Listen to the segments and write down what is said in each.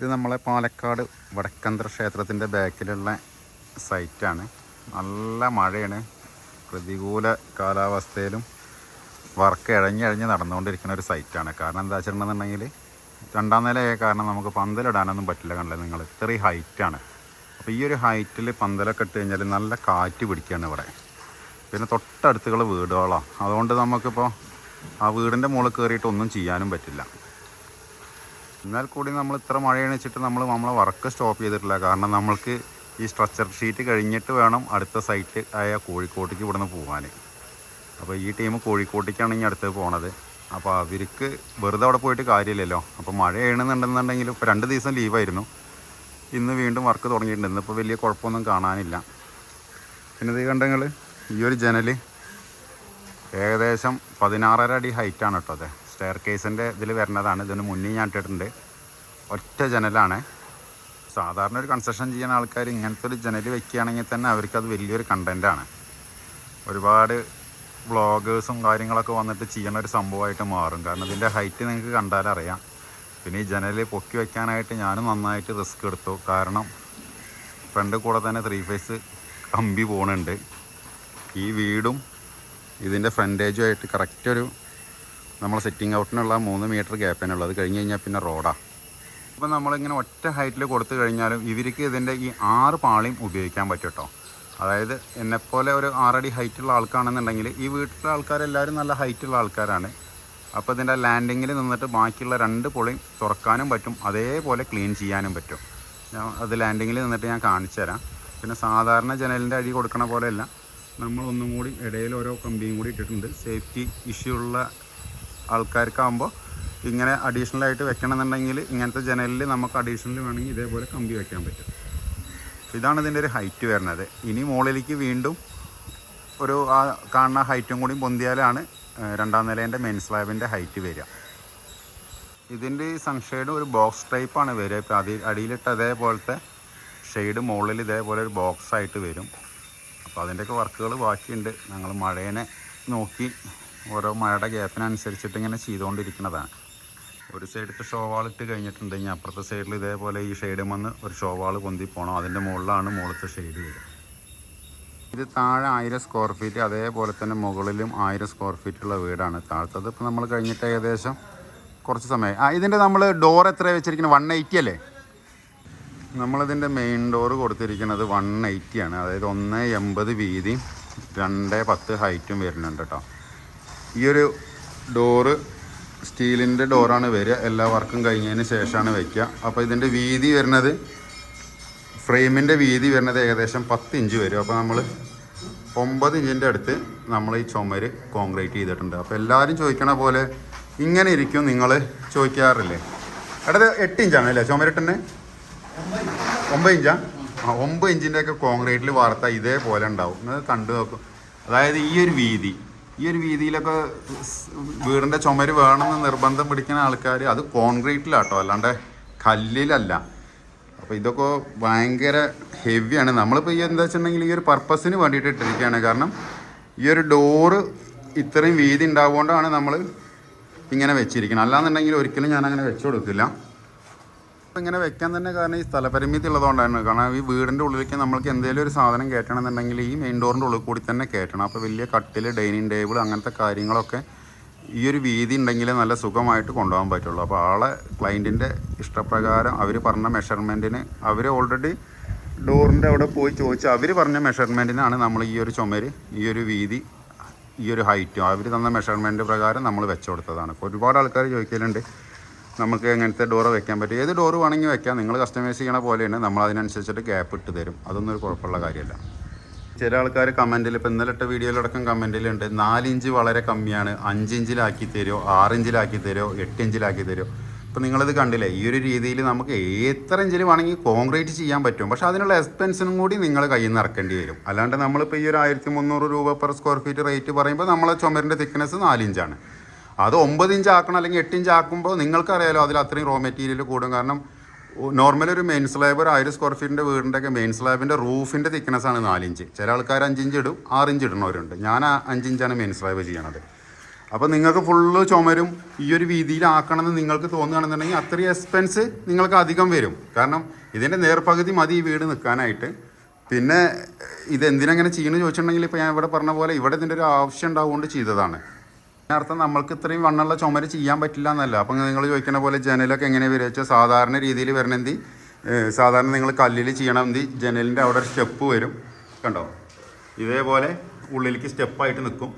ഇത് നമ്മളെ പാലക്കാട് വടക്കന്തര ക്ഷേത്രത്തിന്റെ ബാക്കിലുള്ള സൈറ്റാണ് നല്ല മഴയാണ്. പ്രതികൂല കാലാവസ്ഥയിലും വർക്ക് ഇഴഞ്ഞിഴഞ്ഞ് നടന്നുകൊണ്ടിരിക്കുന്ന ഒരു സൈറ്റാണ് കാരണം എന്താ വെച്ചിട്ടുണ്ടെന്നുണ്ടെങ്കിൽ രണ്ടാം നിലയായ കാരണം നമുക്ക് പന്തലിടാനൊന്നും പറ്റില്ല കണ്ടില്ല നിങ്ങൾ? ഇത്രയും ഹൈറ്റാണ് അപ്പോൾ ഈ ഒരു ഹൈറ്റിൽ പന്തലൊക്കെ ഇട്ട് കഴിഞ്ഞാൽ നല്ല കാറ്റ് പിടിക്കുകയാണ് ഇവിടെ. പിന്നെ തൊട്ടടുത്തുള്ള വീടുകളാണ്. അതുകൊണ്ട് നമുക്കിപ്പോൾ ആ വീടിന്റെ മുകളിൽ കയറിയിട്ട് ഒന്നും ചെയ്യാനും പറ്റില്ല. എന്നാൽ കൂടി നമ്മൾ ഇത്ര മഴയാണ് വെച്ചിട്ട് നമ്മൾ നമ്മളെ വർക്ക് സ്റ്റോപ്പ് ചെയ്തിട്ടില്ല. കാരണം നമ്മൾക്ക് ഈ സ്ട്രക്ചർ ഷീറ്റ് കഴിഞ്ഞിട്ട് വേണം അടുത്ത സൈറ്റ് ആയ കോഴിക്കോട്ടേക്ക് ഇവിടുന്ന് പോകാൻ അപ്പോൾ ഈ ടീം കോഴിക്കോട്ടേക്കാണ് ഇനി അടുത്ത് പോണത്. അപ്പോൾ അവർക്ക് വെറുതെ അവിടെ പോയിട്ട് കാര്യമില്ലല്ലോ. അപ്പോൾ മഴ എഴുന്നുണ്ടെന്നുണ്ടെങ്കിൽ ഇപ്പോൾ രണ്ട് ദിവസം ലീവായിരുന്നു ഇന്ന് വീണ്ടും വർക്ക് തുടങ്ങിയിട്ടുണ്ട്. ഇന്നിപ്പോൾ വലിയ കുഴപ്പമൊന്നും കാണാനില്ല. പിന്നെ ഇത് കണ്ടെങ്കിൽ ഈ ഒരു ജനൽ ഏകദേശം പതിനാറര അടി ഹൈറ്റാണ് കേട്ടോ അതെ. സ്റ്റെയർ കേസിന്റെ ഇതിൽ വരുന്നതാണ്. ഇതിന് മുന്നേ ഞാൻ ഇട്ടിട്ടുണ്ട്. ഒറ്റ ജനലാണ്. സാധാരണ ഒരു കൺസ്ട്രക്ഷൻ ചെയ്യുന്ന ആൾക്കാർ ഇങ്ങനത്തെ ഒരു ജനൽ വെക്കുകയാണെങ്കിൽ തന്നെ അവർക്കത് വലിയൊരു കണ്ടന്റാണ് ഒരുപാട് വ്ളോഗേഴ്സും കാര്യങ്ങളൊക്കെ വന്നിട്ട് ചെയ്യുന്ന ഒരു സംഭവമായിട്ട് മാറും. കാരണം ഇതിന്റെ ഹൈറ്റ് നിങ്ങൾക്ക് കണ്ടാലറിയാം പിന്നെ ഈ ജനൽ പൊക്കി വയ്ക്കാനായിട്ട് ഞാനും നന്നായിട്ട് റിസ്ക് എടുത്തു. കാരണം ഫ്രണ്ട് കൂടെ തന്നെ ത്രീ ഫേസ് കമ്പി പോണുണ്ട്. ഈ വീടും ഇതിന്റെ ഫ്രണ്ടേജുമായിട്ട് കറക്റ്റ് ഒരു നമ്മൾ സെറ്റിംഗ് ഔട്ടിനുള്ള മൂന്ന് മീറ്റർ ഗ്യാപ്പിനുള്ളത് അത് കഴിഞ്ഞ് കഴിഞ്ഞാൽ പിന്നെ റോഡാണ് അപ്പം നമ്മളിങ്ങനെ ഒറ്റ ഹൈറ്റിൽ കൊടുത്തു കഴിഞ്ഞാലും ഇവർക്ക് ഇതിന്റെ ഈ ആറ് പാളിയും ഉപയോഗിക്കാൻ പറ്റും അതായത് എന്നെപ്പോലെ ഒരു ആറടി ഹൈറ്റുള്ള ആൾക്കാണെന്നുണ്ടെങ്കിൽ ഈ വീട്ടിലെ ആൾക്കാരെല്ലാവരും നല്ല ഹൈറ്റുള്ള ആൾക്കാരാണ്. അപ്പോൾ ഇതിന്റെ ലാൻഡിങ്ങിൽ നിന്നിട്ട് ബാക്കിയുള്ള രണ്ട് പൊളിയും തുറക്കാനും പറ്റും. അതേപോലെ ക്ലീൻ ചെയ്യാനും പറ്റും. ഞാൻ അത് ലാൻഡിങ്ങിൽ നിന്നിട്ട് ഞാൻ കാണിച്ചു തരാം. പിന്നെ സാധാരണ ജനലിന്റെ അടി കൊടുക്കണ പോലെയല്ല. നമ്മളൊന്നും കൂടി ഇടയിൽ ഓരോ കമ്പിയും കൂടി ഇട്ടിട്ടുണ്ട്. സേഫ്റ്റി ഇഷ്യൂ ഉള്ള ആൾക്കാർക്കാകുമ്പോൾ ഇങ്ങനെ അഡീഷണൽ ആയിട്ട് വെക്കണമെന്നുണ്ടെങ്കിൽ ഇങ്ങനത്തെ ജനലിൽ നമുക്ക് അഡീഷണൽ വേണമെങ്കിൽ ഇതേപോലെ കമ്പി വെക്കാൻ പറ്റും. ഇതാണ് ഇതിന്റെ ഒരു ഹൈറ്റ് വരുന്നത്. ഇനി മുകളിലേക്ക് വീണ്ടും ഒരു ആ കാണുന്ന ഹൈറ്റും കൂടി പൊന്തിയാലാണ് രണ്ടാം നിലേന്റെ മെയിൻ സ്ലാബിന്റെ ഹൈറ്റ് വരിക. ഇതിന്റെ ഈ സൺഷെയ്ഡ് ഒരു ബോക്സ് ടൈപ്പാണ് വരിക. ഇപ്പോൾ അതിൽ അടിയിലിട്ട് അതേപോലത്തെ ഷെയ്ഡ് മുകളിൽ ഇതേപോലെ ഒരു ബോക്സ് ആയിട്ട് വരും. അപ്പോൾ അതിന്റെയൊക്കെ വർക്കുകൾ ബാക്കിയുണ്ട്. ഞങ്ങൾ മഴേനെ നോക്കി ഓരോ മഴയുടെ ഗ്യാപ്പിനനുസരിച്ചിട്ട് ഇങ്ങനെ ചെയ്തുകൊണ്ടിരിക്കുന്നതാണ്. ഒരു സൈഡിലത്തെ ഷോവാൾ ഇട്ട് കഴിഞ്ഞിട്ടുണ്ട് ഇനി അപ്പുറത്തെ സൈഡിൽ ഇതേപോലെ ഈ ഷെയ്ഡ് വന്ന് ഒരു ഷോവാൾ പൊന്തി പോകണം അതിന്റെ മുകളിലാണ് മുകളിലത്തെ ഷെയ്ഡ് വരിക. ഇത് താഴെ ആയിരം സ്ക്വയർ ഫീറ്റ് അതേപോലെ തന്നെ മുകളിലും ആയിരം സ്ക്വയർ ഫീറ്റുള്ള വീടാണ്. താഴത്തത് ഇപ്പോൾ നമ്മൾ കഴിഞ്ഞിട്ട് ഏകദേശം കുറച്ച് സമയം ആ ഇതിന്റെ നമ്മൾ ഡോർ എത്ര വെച്ചിരിക്കുന്നത്? വൺ എയ്റ്റി അല്ലേ? നമ്മളിതിന്റെ മെയിൻ ഡോർ കൊടുത്തിരിക്കുന്നത് വൺ എയ്റ്റി ആണ്. അതായത് ഒന്ന് എൺപത് വീതിയും രണ്ട് പത്ത് ഹൈറ്റും വരുന്നുണ്ട് കേട്ടോ. ഈ ഒരു ഡോറ് സ്റ്റീലിന്റെ ഡോറാണ് വരിക. എല്ലാ വർക്കും കഴിഞ്ഞതിന് ശേഷമാണ് വയ്ക്കുക അപ്പോൾ ഇതിന്റെ വീതി വരുന്നത് ഫ്രെയിമിന്റെ വീതി വരുന്നത് ഏകദേശം പത്ത് ഇഞ്ച് വരും. അപ്പോൾ നമ്മൾ ഒമ്പത് ഇഞ്ചിന്റെ അടുത്ത് നമ്മൾ ഈ ചുമര് കോൺക്രീറ്റ് ചെയ്തിട്ടുണ്ട്. അപ്പോൾ എല്ലാവരും ചോദിക്കണ പോലെ ഇങ്ങനെ ഇരിക്കും നിങ്ങൾ ചോദിക്കാറില്ലേ? അടുത്ത് എട്ട് ഇഞ്ചാണ് അല്ലേ ചുമരിട്ടിന് ഒമ്പത് ഇഞ്ചാ? ആ ഒമ്പത് ഇഞ്ചിന്റെയൊക്കെ കോൺക്രീറ്റിൽ വാർത്ത ഇതേപോലെ ഉണ്ടാവും. നിങ്ങൾ കണ്ടു നോക്കും. അതായത് ഈ ഒരു വീതി ഈ ഒരു വീതിയിലൊക്കെ വീടിന്റെ ചുമര് വേണമെന്ന് നിർബന്ധം പിടിക്കുന്ന ആൾക്കാർ അത് കോൺക്രീറ്റിലാട്ടോ അല്ലാണ്ട് കല്ലിലല്ല. അപ്പോൾ ഇതൊക്കെ ഭയങ്കര ഹെവിയാണ്. നമ്മളിപ്പോൾ ഈ എന്താ വെച്ചിട്ടുണ്ടെങ്കിൽ ഈ ഒരു പർപ്പസിന് വേണ്ടിയിട്ട് ഇട്ടിരിക്കുകയാണ്. കാരണം ഈ ഒരു ഡോറ് ഇത്രയും വീതി ഉണ്ടാവുകൊണ്ടാണ് നമ്മൾ ഇങ്ങനെ വെച്ചിരിക്കുന്നത്. അല്ലാന്നുണ്ടെങ്കിൽ ഒരിക്കലും ഞാൻ അങ്ങനെ വെച്ചു കൊടുക്കില്ല. ഇങ്ങനെ വെക്കാൻ തന്നെ കാരണം ഈ സ്ഥലപരിമിതി ഉള്ളതുകൊണ്ടാണ് കാരണം ഈ വീടിന്റെ ഉള്ളിലേക്ക് നമ്മൾക്ക് എന്തെങ്കിലും ഒരു സാധനം കയറ്റണം എന്നുണ്ടെങ്കിൽ ഈ മെയിൻ ഡോറിന്റെ ഉള്ളിൽ കൂടി തന്നെ കയറ്റണം. അപ്പോൾ വലിയ കട്ടിൽ ഡൈനിങ് ടേബിൾ അങ്ങനത്തെ കാര്യങ്ങളൊക്കെ ഈ ഒരു വീതി ഉണ്ടെങ്കിലേ നല്ല സുഖമായിട്ട് കൊണ്ടുപോകാൻ പറ്റുള്ളൂ. അപ്പോൾ ആളെ ക്ലയന്റിന്റെ ഇഷ്ടപ്രകാരം അവർ പറഞ്ഞ മെഷർമെന്റിന് അവർ ഓൾറെഡി ഡോറിന്റെ അവിടെ പോയി ചോദിച്ച് അവർ പറഞ്ഞ മെഷർമെന്റിനാണ് നമ്മൾ ഈ ഒരു ചുമര് ഈ ഒരു വീതി ഈ ഒരു ഹൈറ്റും അവർ തന്ന മെഷർമെന്റ് പ്രകാരം നമ്മൾ വെച്ചു കൊടുത്തതാണ്. ഒരുപാട് ആൾക്കാർ ചോദിക്കലുണ്ട് നമുക്ക് എങ്ങനത്തെ ഡോറ് വെക്കാൻ പറ്റും? ഏത് ഡോറ് വേണമെങ്കിൽ വെക്കാം. നിങ്ങൾ കസ്റ്റമൈസ് ചെയ്യണ പോലെയാണ്. നമ്മൾ അതിനനുസരിച്ചിട്ട് ഗ്യാപ്പ് ഇട്ട് തരും അതൊന്നും ഒരു കുഴപ്പമുള്ള കാര്യമല്ല. ചില ആൾക്കാർ കമന്റിൽ ഇപ്പോൾ ഇന്നലെ ഇട്ട വീഡിയോയിലടക്കം കമന്റിലുണ്ട് നാലിഞ്ച് വളരെ കമ്മിയാണ്. അഞ്ചിഞ്ചിലാക്കി തരുമോ ആറിഞ്ചിലാക്കി തരുമോ എട്ട് ഇഞ്ചിലാക്കി തരുമോ ഇപ്പോൾ നിങ്ങളിത് കണ്ടില്ലേ? ഈ ഒരു രീതിയിൽ നമുക്ക് എത്ര ഇഞ്ചിൽ വേണമെങ്കിൽ കോൺക്രീറ്റ് ചെയ്യാൻ പറ്റും. പക്ഷേ അതിനുള്ള എക്സ്പെൻസിനും കൂടി നിങ്ങൾ കയ്യിൽ നിന്ന് ഇറക്കേണ്ടി വരും. അല്ലാണ്ട് നമ്മളിപ്പോൾ ഈ ഒരു ആയിരത്തി മുന്നൂറ് രൂപ പെർ സ്ക്വയർ ഫീറ്റ് റേറ്റ് പറയുമ്പോൾ നമ്മളെ ചുമരിന്റെ തിക്നെസ് നാലിഞ്ചാണ് അത് ഒമ്പത് ഇഞ്ച് ആക്കണം അല്ലെങ്കിൽ എട്ട് ഇഞ്ച് ആക്കുമ്പോൾ നിങ്ങൾക്കറിയാലോ അതിൽ അത്രയും റോ മെറ്റീരിയൽ കൂടും. കാരണം നോർമൽ ഒരു മെയിൻ സ്ലാബ് ഒരു ആയിരം സ്ക്വയർ ഫീറ്റിന്റെ വീടിന്റെ ഒക്കെ മെയിൻ സ്ലാബിന്റെ റൂഫിന്റെ തിക്നെസ് ആണ് നാലിഞ്ച് ചില ആൾക്കാർ അഞ്ചിഞ്ച് ഇടും ആറിഞ്ച് ഇടുന്നവരുണ്ട് ഞാൻ അഞ്ചിഞ്ചാണ് മെയിൻ സ്ലാബ് ചെയ്യണത്. അപ്പോൾ നിങ്ങൾക്ക് ഫുള്ള് ചുമരും ഈ ഒരു വീതിയിലാക്കണമെന്ന് നിങ്ങൾക്ക് തോന്നുകയാണെന്നുണ്ടെങ്കിൽ അത്രയും എക്സ്പെൻസ് നിങ്ങൾക്ക് അധികം വരും. കാരണം ഇതിന്റെ നേർപകുതി മതി ഈ വീട് നിൽക്കാനായിട്ട്. പിന്നെ ഇത് എന്തിനങ്ങനെ ചെയ്യണമെന്ന് ചോദിച്ചിട്ടുണ്ടെങ്കിൽ ഇപ്പോൾ ഞാൻ ഇവിടെ പറഞ്ഞ പോലെ ഇവിടെ ഇതിന്റെ ഒരു ആവശ്യം ഉണ്ടാവുകൊണ്ട് ചെയ്തതാണ്. അതിനർത്ഥം നമ്മൾക്ക് ഇത്രയും വണ്ണുള്ള ചുമര് ചെയ്യാൻ പറ്റില്ല എന്നല്ല. അപ്പം നിങ്ങൾ ചോദിക്കുന്ന പോലെ ജനലൊക്കെ എങ്ങനെ വരിക വെച്ചാൽ സാധാരണ രീതിയിൽ വരണമെന്തി സാധാരണ നിങ്ങൾ കല്ലിൽ ചെയ്യണമെന്തി ജനലിന്റെ അവിടെ സ്റ്റെപ്പ് വരും. കണ്ടോ? ഇതേപോലെ ഉള്ളിലേക്ക് സ്റ്റെപ്പായിട്ട് നിൽക്കും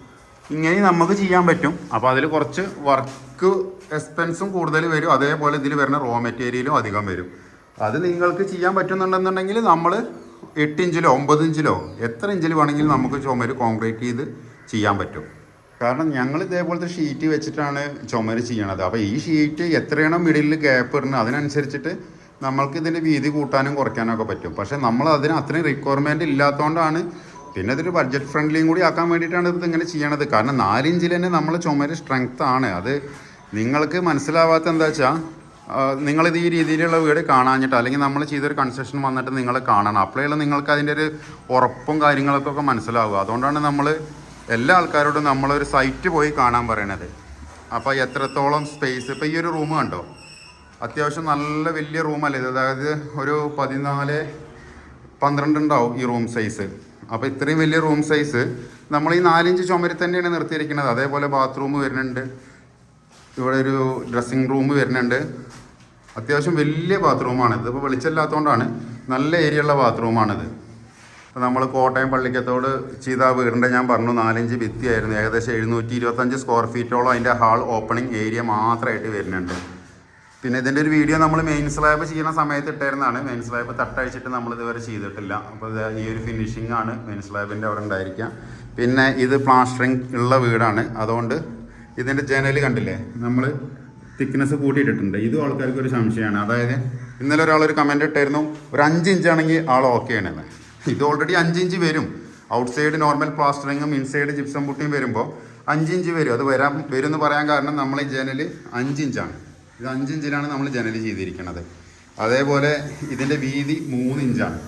ഇങ്ങനെ നമുക്ക് ചെയ്യാൻ പറ്റും. അപ്പോൾ അതിൽ കുറച്ച് വർക്ക് എക്സ്പെൻസും കൂടുതൽ വരും. അതേപോലെ ഇതിൽ വരുന്ന റോ മെറ്റീരിയലും അധികം വരും. അത് നിങ്ങൾക്ക് ചെയ്യാൻ പറ്റുന്നുണ്ടെന്നുണ്ടെങ്കിൽ നമ്മൾ എട്ട് ഇഞ്ചിലോ ഒമ്പത് ഇഞ്ചിലോ എത്ര ഇഞ്ചിൽ വേണമെങ്കിലും നമുക്ക് ചുമര് കോൺക്രീറ്റ് ചെയ്ത് ചെയ്യാൻ പറ്റും. കാരണം ഞങ്ങൾ ഇതേപോലത്തെ ഷീറ്റ് വെച്ചിട്ടാണ് ചുമര് ചെയ്യണത്. അപ്പോൾ ഈ ഷീറ്റ് എത്രയാണോ മിഡിലിൽ ഗ്യാപ്പ് ഇടുന്നത് അതിനനുസരിച്ചിട്ട് നമ്മൾക്ക് ഇതിന്റെ വീതി കൂട്ടാനും കുറയ്ക്കാനും ഒക്കെ പറ്റും. പക്ഷേ നമ്മൾ അതിന് അത്രയും റിക്വയർമെന്റ് ഇല്ലാത്തതുകൊണ്ടാണ് പിന്നെ ഇതൊരു ബഡ്ജറ്റ് ഫ്രണ്ട്ലിയും കൂടി ആക്കാൻ വേണ്ടിയിട്ടാണ് ഇത് ഇങ്ങനെ ചെയ്യണത്. കാരണം നാലിഞ്ചിൽ തന്നെ നമ്മൾ ചുമര് സ്ട്രെങ്ത് ആണ്. അത് നിങ്ങൾക്ക് മനസ്സിലാവാത്ത എന്താ വെച്ചാൽ നിങ്ങളിത് ഈ രീതിയിലുള്ള വീട് കാണാഞ്ഞിട്ട് അല്ലെങ്കിൽ നമ്മൾ ചെയ്തൊരു കൺസ്ട്രക്ഷൻ വന്നിട്ട് നിങ്ങൾ കാണണം. അപ്പോഴേ നിങ്ങൾക്ക് അതിന്റെ ഒരു ഉറപ്പും കാര്യങ്ങളൊക്കെ മനസ്സിലാവുക. അതുകൊണ്ടാണ് നമ്മൾ എല്ലാ ആൾക്കാരോടും നമ്മളൊരു സൈറ്റ് പോയി കാണാൻ പറയണത്. അപ്പോൾ എത്രത്തോളം സ്പേസ് ഇപ്പോൾ ഈ ഒരു റൂം കണ്ടോ? അത്യാവശ്യം നല്ല വലിയ റൂമല്ലേ ഇത്? അതായത് ഒരു പതിനാല് പന്ത്രണ്ട് ഉണ്ടാവും ഈ റൂം സൈസ് അപ്പോൾ ഇത്രയും വലിയ റൂം സൈസ് നമ്മൾ ഈ നാലിഞ്ച് ചുമരിൽ തന്നെയാണ് നിർത്തിയിരിക്കുന്നത്. അതേപോലെ ബാത്റൂം വരുന്നുണ്ട്. ഇവിടെ ഒരു ഡ്രസ്സിങ് റൂം വരുന്നുണ്ട്. അത്യാവശ്യം വലിയ ബാത്റൂമാണ് ഇത് ഇപ്പോൾ വെളിച്ചമില്ലാത്തതുകൊണ്ടാണ് നല്ല ഏരിയ ഉള്ള ബാത്റൂമാണിത് നമ്മൾ കോട്ടയം പള്ളിക്കത്തോട് ചെയ്ത വീടിന്റെ ഞാൻ പറഞ്ഞു നാലഞ്ച് ഭിത്തിയായിരുന്നു. ഏകദേശം എഴുന്നൂറ്റി ഇരുപത്തഞ്ച് സ്ക്വയർ ഫീറ്റോളം അതിന്റെ ഹാൾ ഓപ്പണിംഗ് ഏരിയ മാത്രമായിട്ട് വരുന്നുണ്ട്. പിന്നെ ഇതിന്റെ ഒരു വീഡിയോ നമ്മൾ മെയിൻ സ്ലാബ് ചെയ്യുന്ന സമയത്ത് ഇട്ടായിരുന്നതാണ് മെയിൻ സ്ലാബ് തട്ടഴിച്ചിട്ട് നമ്മൾ ഇതുവരെ ചെയ്തിട്ടില്ല. അപ്പോൾ ഈ ഒരു ഫിനിഷിംഗ് ആണ് മെയിൻ സ്ലാബിന്റെ അവിടെ ഉണ്ടായിരിക്കുക. പിന്നെ ഇത് പ്ലാസ്റ്ററിങ് ഉള്ള വീടാണ്. അതുകൊണ്ട് ഇതിന്റെ ജനൽ കണ്ടില്ലേ? നമ്മൾ തിക്നെസ് കൂട്ടിയിട്ടിട്ടുണ്ട്. ഇതും ആൾക്കാർക്ക് ഒരു സംശയമാണ്. അതായത് ഇന്നലെ ഒരാളൊരു ഒരു കമന്റ് ഇട്ടായിരുന്നു ഒരു അഞ്ച് ഇഞ്ചാണെങ്കിൽ ആൾ ഓക്കെ ആണെന്ന്. ഇത് ഓൾറെഡി അഞ്ച് ഇഞ്ച് വരും. ഔട്ട് സൈഡ് നോർമൽ പ്ലാസ്റ്ററിങ്ങും ഇൻസൈഡ് ജിപ്സം പുട്ടിയും വരുമ്പോൾ അഞ്ച് ഇഞ്ച് വരും. അത് വരാൻ വരും എന്ന് പറയാൻ കാരണം നമ്മൾ ഈ ജനൽ അഞ്ച് ഇഞ്ചാണ് ഇത് അഞ്ച് ഇഞ്ചിലാണ് നമ്മൾ ജനൽ ചെയ്തിരിക്കുന്നത് അതേപോലെ ഇതിന്റെ വീതി മൂന്ന് ഇഞ്ചാണ്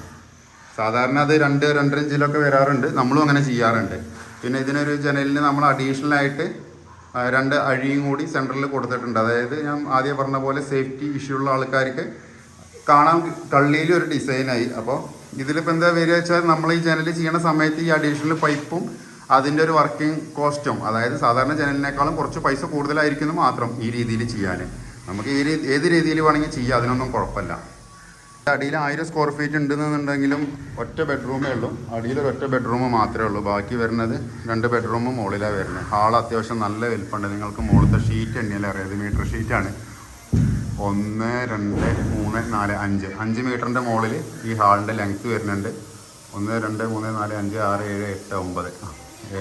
സാധാരണ അത് രണ്ട് രണ്ടര ഇഞ്ചിലൊക്കെ വരാറുണ്ട്. നമ്മളും അങ്ങനെ ചെയ്യാറുണ്ട്. പിന്നെ ഇതിനൊരു ജനലിന് നമ്മൾ അഡീഷണൽ ആയിട്ട് രണ്ട് അഴിയും കൂടി സെന്ററിൽ കൊടുത്തിട്ടുണ്ട്. അതായത് ഞാൻ ആദ്യം പറഞ്ഞ പോലെ സേഫ്റ്റി ഇഷ്യൂ ഉള്ള ആൾക്കാർക്ക് കാണാൻ കള്ളിയിലൊരു ഡിസൈനായി അപ്പോൾ ഇതിലിപ്പോൾ എന്താ വരിക വെച്ചാൽ നമ്മൾ ഈ ജനൽ ചെയ്യണ സമയത്ത് ഈ അഡീഷണൽ പൈപ്പും അതിന്റെ ഒരു വർക്കിംഗ് കോസ്റ്റും അതായത് സാധാരണ ജനലിനേക്കാളും കുറച്ച് പൈസ കൂടുതലായിരിക്കുന്നു മാത്രം ഈ രീതിയിൽ ചെയ്യാൻ. നമുക്ക് ഈ ഏത് രീതിയിൽ വേണമെങ്കിൽ ചെയ്യാം അതിനൊന്നും കുഴപ്പമില്ല. അടിയിൽ ആയിരം സ്ക്വയർ ഫീറ്റ് ഉണ്ടെന്നുണ്ടെങ്കിലും ഒറ്റ ബെഡ്റൂമേ ഉള്ളൂ. അടിയിൽ ഒരു ഒറ്റ ബെഡ്റൂം മാത്രമേ ഉള്ളൂ. ബാക്കി വരുന്നത് രണ്ട് ബെഡ്റൂമും മുകളിലാണ് വരുന്നത്. ഹാൾ അത്യാവശ്യം നല്ല വലിപ്പമുണ്ട്. നിങ്ങൾക്ക് മുകളിലത്തെ ഷീറ്റ് എണ്ണിയാൽ അറിയാം. ഇത് മീറ്റർ ഷീറ്റാണ് ഒന്ന് രണ്ട് മൂന്ന് നാല് അഞ്ച്. അഞ്ച് മീറ്ററിന്റെ മുകളിൽ ഈ ഹാളിന്റെ ലെങ്ത് വരുന്നുണ്ട്. ഒന്ന് രണ്ട് മൂന്ന് നാല് അഞ്ച് ആറ് ഏഴ് എട്ട് ഒമ്പത്.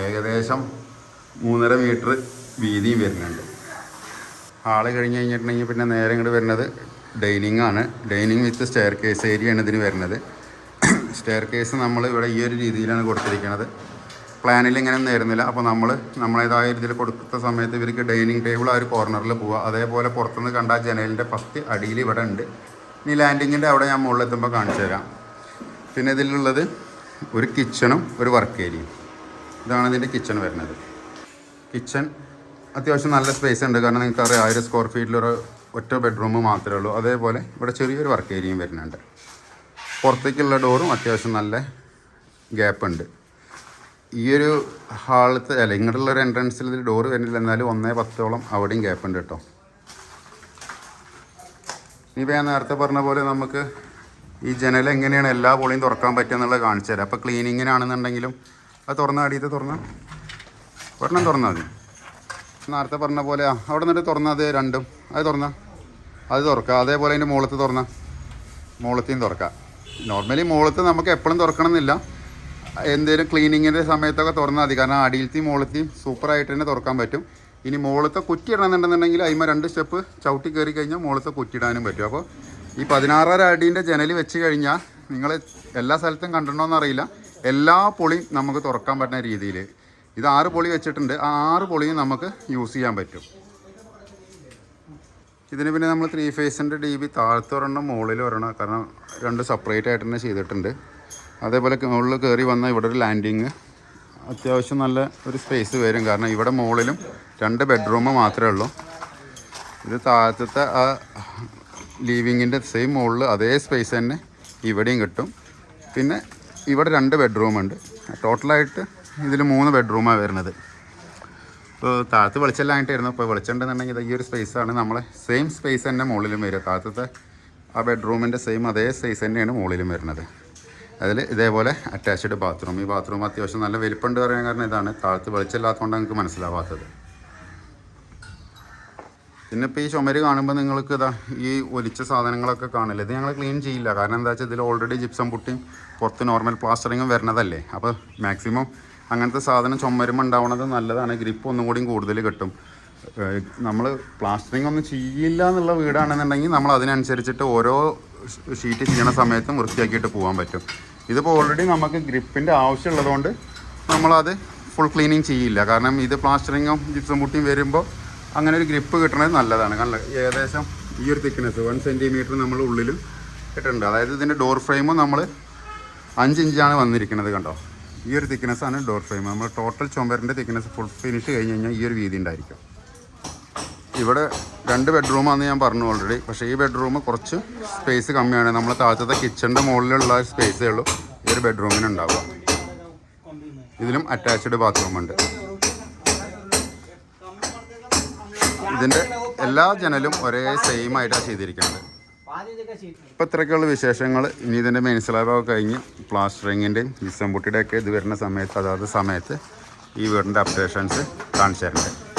ഏകദേശം മൂന്നര മീറ്റർ വീതിയും വരുന്നുണ്ട്. ഹാൾ കഴിഞ്ഞ് കഴിഞ്ഞിട്ടുണ്ടെങ്കിൽ പിന്നെ നേരെ ഇങ്ങോട്ട് വരുന്നത് ഡൈനിങ് ആണ്. Dining with staircase area ആണ് ഇതിന് വരുന്നത്. സ്റ്റെയർ കേസ് നമ്മൾ ഇവിടെ ഈ ഒരു രീതിയിലാണ് കൊടുത്തിരിക്കുന്നത് പ്ലാനിൽ ഇങ്ങനെ നേരുന്നില്ല. അപ്പോൾ നമ്മൾ നമ്മളേതായ രീതിയിൽ കൊടുത്ത സമയത്ത് ഇവർക്ക് ഡൈനിങ് ടേബിൾ ആ ഒരു കോർണറിൽ പോവുക അതേപോലെ പുറത്തുനിന്ന് കണ്ട ജനലിന്റെ ഫസ്റ്റ് അടിയിൽ ഇവിടെ ഉണ്ട്. ഇനി ലാൻഡിങ്ങിന്റെ അവിടെ ഞാൻ മുകളിലെത്തുമ്പോൾ കാണിച്ചു തരാം. പിന്നെ ഇതിലുള്ളത് ഒരു കിച്ചണും ഒരു വർക്ക് ഏരിയയും. ഇതാണ് ഇതിന്റെ കിച്ചൺ വരുന്നത്. കിച്ചൺ അത്യാവശ്യം നല്ല സ്പേസ് ഉണ്ട്. കാരണം നിങ്ങൾക്ക് അറിയാം ആയിരം സ്ക്വയർ ഫീറ്റിലൊരു ഒറ്റ ബെഡ്റൂം മാത്രമേ ഉള്ളൂ. അതേപോലെ ഇവിടെ ചെറിയൊരു വർക്ക് ഏരിയയും വരുന്നുണ്ട്. പുറത്തേക്കുള്ള ഡോറും അത്യാവശ്യം നല്ല ഗ്യാപ്പ് ഉണ്ട്. ഈ ഒരു ഹാളത്തെ അല്ല ഇങ്ങോട്ടുള്ള ഒരു എൻട്രൻസിൽ ഇതിൽ ഡോറ് വരുന്നില്ല. എന്നാലും ഒന്നേ പത്തോളം അവിടെയും ഗ്യാപ്പ് ഉണ്ട് കേട്ടോ. ഇനിയിപ്പോൾ ഞാൻ നേരത്തെ പറഞ്ഞ പോലെ നമുക്ക് ഈ ജനൽ എങ്ങനെയാണ് എല്ലാ പൊളിയും തുറക്കാൻ പറ്റുക എന്നുള്ളത് കാണിച്ചു തരാം. അപ്പോൾ ക്ലീനിങ്ങിനാണെന്നുണ്ടെങ്കിലും അത് തുറന്ന അടിയത്തെ തുറന്ന? ഒരെണ്ണം തുറന്നാൽ മതി. നേരത്തെ പറഞ്ഞ പോലെ ആ, അവിടെ നിന്നിട്ട് തുറന്നത് രണ്ടും. അത് തുറന്ന? അത് തുറക്കുക അതേപോലെ അതിന്റെ മുകളത്ത് തുറന്ന? മുകളത്തെയും തുറക്കുക നോർമലി മുകളത്ത് നമുക്ക് എപ്പോഴും തുറക്കണം എന്നില്ല എന്തെങ്കിലും ക്ലീനിങ്ങിന്റെ സമയത്തൊക്കെ തുറന്നാൽ മതി. കാരണം അടിയിലത്തെയും മുകളത്തെയും സൂപ്പറായിട്ട് തന്നെ തുറക്കാൻ പറ്റും. ഇനി മുകളത്തെ കുറ്റി ഇടണമെന്നുണ്ടെന്നുണ്ടെങ്കിൽ അതിമ രണ്ട് സ്റ്റെപ്പ് ചവിട്ടി കയറി കഴിഞ്ഞാൽ മുകളത്തെ കുറ്റിയിടാനും പറ്റും. അപ്പോൾ ഈ പതിനാറര അടീന്റെ ജനൽ വെച്ച് കഴിഞ്ഞാൽ നിങ്ങൾ എല്ലാ സ്ഥലത്തും കണ്ടിട്ടുണ്ടോയെന്നറിയില്ല എല്ലാ പൊളിയും നമുക്ക് തുറക്കാൻ പറ്റുന്ന രീതിയിൽ ഇത് ആറ് പൊളി വെച്ചിട്ടുണ്ട്. ആ ആറ് പൊളിയും നമുക്ക് യൂസ് ചെയ്യാൻ പറ്റും. ഇതിന് പിന്നെ നമ്മൾ ത്രീ ഫേസിന്റെ ഡി ബി താഴത്ത് ഒരെണ്ണം മുകളിൽ ഒരെണ്ണം കാരണം രണ്ട് സെപ്പറേറ്റ് ആയിട്ട് തന്നെ ചെയ്തിട്ടുണ്ട്. അതേപോലെ മുകളിൽ കയറി വന്ന ഇവിടെ ഒരു ലാൻഡിങ് അത്യാവശ്യം നല്ല ഒരു സ്പേസ് വരും. കാരണം ഇവിടെ മുകളിലും രണ്ട് ബെഡ്റൂം മാത്രമേ ഉള്ളൂ. ഇത് താഴത്തെ ആ ലീവിങ്ങിന്റെ സെയിം മുകളിൽ അതേ സ്പേസ് തന്നെ ഇവിടെയും കിട്ടും. പിന്നെ ഇവിടെ രണ്ട് ബെഡ്റൂം ഉണ്ട്. ടോട്ടലായിട്ട് ഇതിൽ മൂന്ന് ബെഡ്റൂമാണ് വരുന്നത്. ഇപ്പോൾ താഴത്ത് വെളിച്ചെല്ലായിട്ടായിരുന്നു ഇപ്പോൾ വെളിച്ചുണ്ടെന്നുണ്ടെങ്കിൽ ഈ ഒരു സ്പേസാണ് നമ്മളെ സെയിം സ്പേസ് തന്നെ മുകളിലും വരിക. താഴത്തെ ആ ബെഡ്റൂമിന്റെ സെയിം അതേ സ്പേസ് തന്നെയാണ് മുകളിലും വരുന്നത്. അതിൽ ഇതേപോലെ അറ്റാച്ച്ഡ് ബാത്റൂം ഈ ബാത്റൂം അത്യാവശ്യം നല്ല വലിപ്പമുണ്ട് പറയാൻ കാരണം ഇതാണ്. താഴത്ത് വെളിച്ചമില്ലാത്തതുകൊണ്ട് നിങ്ങൾക്ക് മനസ്സിലാവാത്തത്. പിന്നെ ഇപ്പോൾ ഈ ചുമര് കാണുമ്പോൾ നിങ്ങൾക്ക് ഇതാ ഈ ഒലിച്ച സാധനങ്ങളൊക്കെ കാണില്ല? ഇത് ഞങ്ങൾ ക്ലീൻ ചെയ്യില്ല. കാരണം എന്താ വെച്ചാൽ ഇതിൽ ഓൾറെഡി ജിപ്സം പുട്ടിയും പുറത്ത് നോർമൽ പ്ലാസ്റ്ററിങ്ങും വരണതല്ലേ അപ്പോൾ മാക്സിമം അങ്ങനത്തെ സാധനം ചുമരുമ്പോൾ ഉണ്ടാവുന്നത് നല്ലതാണ്. ഗ്രിപ്പ് ഒന്നും കൂടിയും കൂടുതൽ കിട്ടും. നമ്മൾ പ്ലാസ്റ്ററിങ് ഒന്നും ചെയ്യില്ല എന്നുള്ള വീടാണെന്നുണ്ടെങ്കിൽ നമ്മൾ അതിനനുസരിച്ചിട്ട് ഓരോ ഷീറ്റ് ചെയ്യണ സമയത്തും വൃത്തിയാക്കിയിട്ട് പോകാൻ പറ്റും. ഇതിപ്പോൾ ഓൾറെഡി നമുക്ക് ഗ്രിപ്പിന്റെ ആവശ്യമുള്ളതുകൊണ്ട് നമ്മളത് ഫുൾ ക്ലീനിങ് ചെയ്യില്ല. കാരണം ഇത് പ്ലാസ്റ്ററിങ്ങും ജിപ്സം പുട്ടിയും വരുമ്പോൾ അങ്ങനെ ഒരു ഗ്രിപ്പ് കിട്ടണത് നല്ലതാണ്. കാരണം ഏകദേശം ഈ ഒരു തിക്നെസ് വൺ സെന്റിമീറ്റർ നമ്മൾ ഉള്ളിലും കിട്ടുന്നുണ്ട് അതായത് ഇതിന്റെ ഡോർ ഫ്രെയിമും നമ്മൾ അഞ്ച് ഇഞ്ചാണ് വന്നിരിക്കുന്നത് കണ്ടോ? ഈ ഒരു തിക്നെസ്സാണ് ഡോർ ഫ്രെയിം നമ്മൾ ടോട്ടൽ ചുമരിന്റെ തിക്നെസ് ഫുൾ ഫിനിഷ് കഴിഞ്ഞ് കഴിഞ്ഞാൽ ഈ ഒരു വീതി ഉണ്ടായിരിക്കും. ഇവിടെ രണ്ട് ബെഡ്റൂമാണെന്ന് ഞാൻ പറഞ്ഞു ഓൾറെഡി പക്ഷേ ഈ ബെഡ്റൂം കുറച്ച് സ്പേസ് കമ്മിയാണ്. നമ്മൾ താഴത്തെ കിച്ചണിന്റെ മുകളിലുള്ള സ്പേസേ ഉള്ളൂ. ഈ ഒരു ബെഡ്റൂമിന് ഉണ്ടാവുക. ഇതിലും അറ്റാച്ച്ഡ് ബാത്റൂം ഉണ്ട്. ഇതിന്റെ എല്ലാ ജനലും ഒരേ സെയിം ആയിട്ടാണ് ചെയ്തിരിക്കുന്നത്. ഇപ്പം ഇത്രയൊക്കെയുള്ള വിശേഷങ്ങൾ ഇനി ഇതിന്റെ മെയിൻ കഴിഞ്ഞ് പ്ലാസ്റ്ററിങ്ങിന്റെയും ജിസംപുട്ടിയുടെ ഒക്കെ ഇത് വരുന്ന സമയത്ത് അതാത് സമയത്ത് ഈ വീടിന്റെ അപ്ഡേഷൻസ് കാണിച്ചു തരുന്നുണ്ട്